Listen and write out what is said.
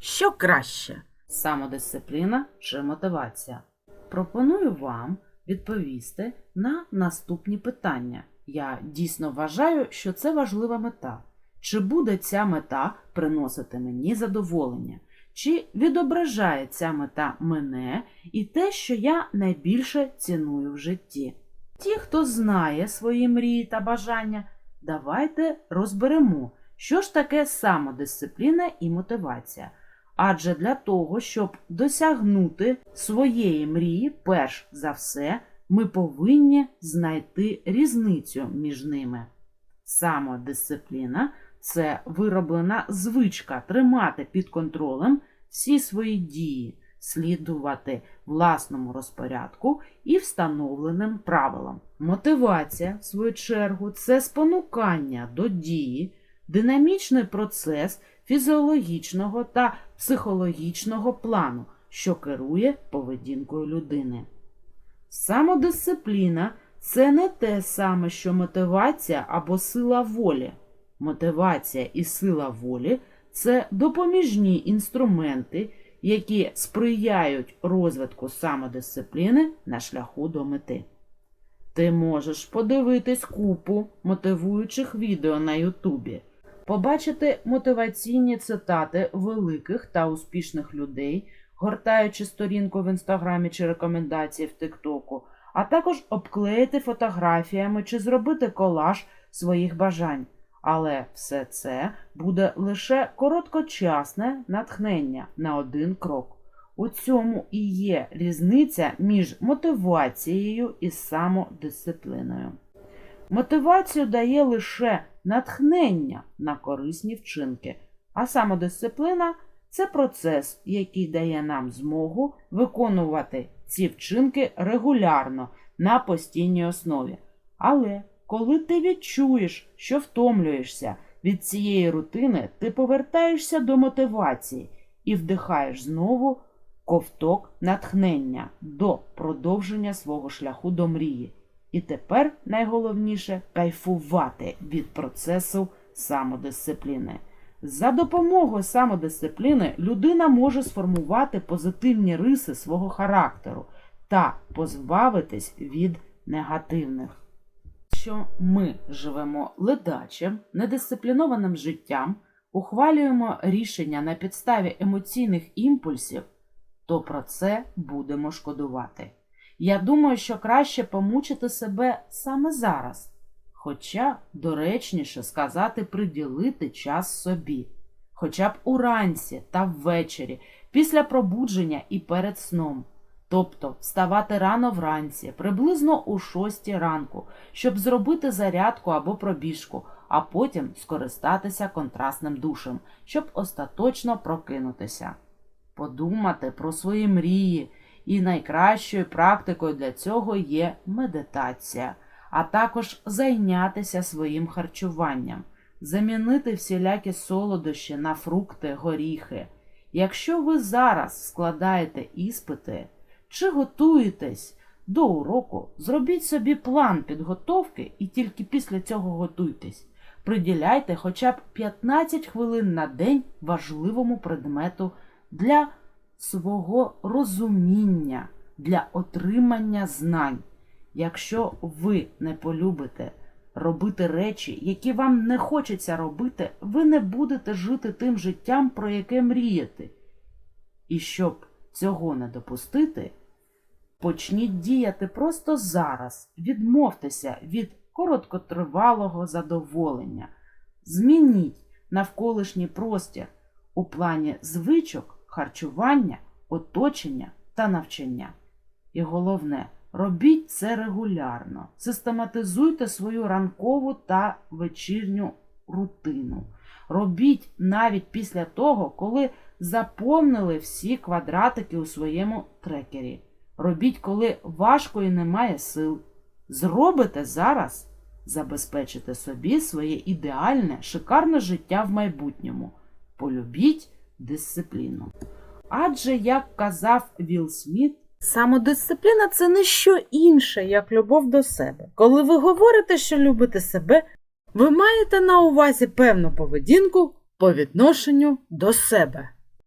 Що краще? Самодисципліна чи мотивація? Пропоную вам відповісти на наступні питання. Я дійсно вважаю, що це важлива мета. Чи буде ця мета приносити мені задоволення? Чи відображає ця мета мене і те, що я найбільше ціную в житті? Ті, хто знає свої мрії та бажання, давайте розберемо, що ж таке самодисципліна і мотивація. Адже для того, щоб досягнути своєї мрії, перш за все, ми повинні знайти різницю між ними. Самодисципліна це вироблена звичка тримати під контролем всі свої дії, слідувати власному розпорядку і встановленим правилам. Мотивація, в свою чергу, це спонукання до дії, динамічний процес фізіологічного та психологічного плану, що керує поведінкою людини. Самодисципліна це не те саме, що мотивація або сила волі. Мотивація і сила волі це допоміжні інструменти, які сприяють розвитку самодисципліни на шляху до мети. Ти можеш подивитись купу мотивуючих відео на Ютубі, побачити мотиваційні цитати великих та успішних людей, гортаючи сторінку в інстаграмі чи рекомендації в Тиктоку, а також обклеїти фотографіями чи зробити колаж своїх бажань. Але все це буде лише короткочасне натхнення на один крок. У цьому і є різниця між мотивацією і самодисципліною. Мотивацію дає лише натхнення на корисні вчинки, а самодисципліна це процес, який дає нам змогу виконувати ці вчинки регулярно на постійній основі. Але коли ти відчуєш, що втомлюєшся від цієї рутини, ти повертаєшся до мотивації і вдихаєш знову ковток натхнення до продовження свого шляху до мрії. І тепер найголовніше кайфувати від процесу самодисципліни. За допомогою самодисципліни людина може сформувати позитивні риси свого характеру та позбавитись від негативних. Що ми живемо ледачим, недисциплінованим життям, ухвалюємо рішення на підставі емоційних імпульсів, то про це будемо шкодувати. Я думаю, що краще помучити себе саме зараз, хоча доречніше сказати приділити час собі, хоча б уранці та ввечері, після пробудження і перед сном. Тобто вставати рано вранці, приблизно у 6 ранку, щоб зробити зарядку або пробіжку, а потім скористатися контрастним душем, щоб остаточно прокинутися. Подумати про свої мрії, і найкращою практикою для цього є медитація, а також зайнятися своїм харчуванням, замінити всілякі солодощі на фрукти, горіхи. Якщо ви зараз складаєте іспити, чи готуєтесь до уроку, зробіть собі план підготовки і тільки після цього готуйтесь. Приділяйте хоча б 15 хвилин на день важливому предмету для свого розуміння, для отримання знань. Якщо ви не полюбите робити речі, які вам не хочеться робити, ви не будете жити тим життям, про яке мрієте. І щоб цього не допустити, почніть діяти просто зараз, відмовтеся від короткотривалого задоволення, змініть навколишній простір у плані звичок, харчування, оточення та навчання. І головне, робіть це регулярно, систематизуйте свою ранкову та вечірню рутину. Робіть навіть після того, коли заповнили всі квадратики у своєму трекері. Робіть, коли важко і немає сил. Зробите зараз, забезпечите собі своє ідеальне, шикарне життя в майбутньому. Полюбіть дисципліну. Адже, як казав Вілл Сміт, самодисципліна це не що інше, як любов до себе. Коли ви говорите, що любите себе, ви маєте на увазі певну поведінку по відношенню до себе.